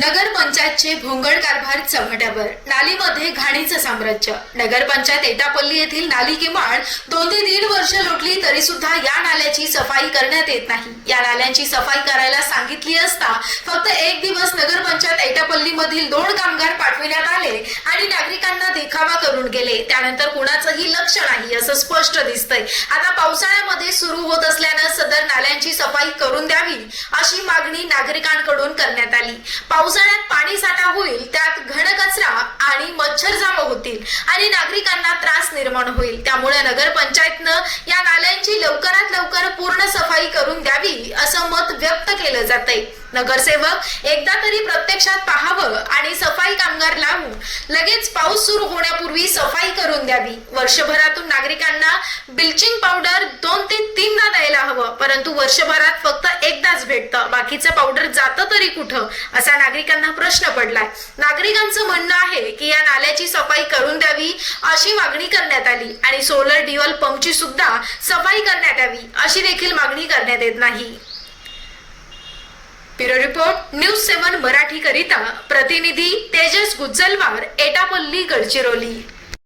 नगरपंचायतचे भोंगळ कारभार चव्हाट्यावर. नालीमध्ये घाणीचं साम्राज्य. नगरपंचायत एटापल्ली येथील नाली किमान दोन ते दीड वर्ष लोटली तरी सुद्धा या नाल्याची सफाई करण्यात येत नाही. या नाल्यांची सफाई करायला सांगितली असता फक्त एक दिवस नगरपंचायत एटापल्ली मधील दोन कामगार पाठविण्यात आले आणि नागरिकांना देखावा करून गेले. त्यानंतर कुणाचंही लक्ष नाही असं स्पष्ट दिसतंय. आता पावसाळ्यामध्ये सुरू होत असल्यानं सदर नाल्या नाल्यांची सफाई करून द्यावी अशी मागणी नागरिकांकडून करण्यात आली. पावसाळ्यात पाणी साठा होईल त्यात घनकचरा आणि मच्छर जमा होतील आणि नागरिकांना त्रास निर्माण होईल. त्यामुळे नगरपंचायतनं या नाल्यांची लवकरात लवकर पूर्ण सफाई करून द्यावी असं मत व्यक्त केलं जातंय. नगरसेवक एकदा तरी प्रत्यक्षात पाहावं आणि सफाई कामगार लावून लगेच पाऊस सुरू होण्यापूर्वी सफाई करून द्यावी. वर्षभरातून नागरिकांना ब्लिचिंग पावडर दोन ते तीन परंतु वर्षभरात फक्त एकदाच भेटतं. बाकीचं पावडर जातं तरी कुठं? असा नागरिकांना प्रश्न पडलाय. नागरिकांचं म्हणणं आहे की या नाल्याची सफाई करून द्यावी अशी मागणी करण्यात आली. आणि सोलर ड्युअल पंपची सुद्धा सफाई करण्यात यावी अशी देखील मागणी करण्यात येत नाही. Bureau report news seven Marathi करिता प्रतिनिधी तेजस गुज्जलवार एटापल्ली गडचिरोली.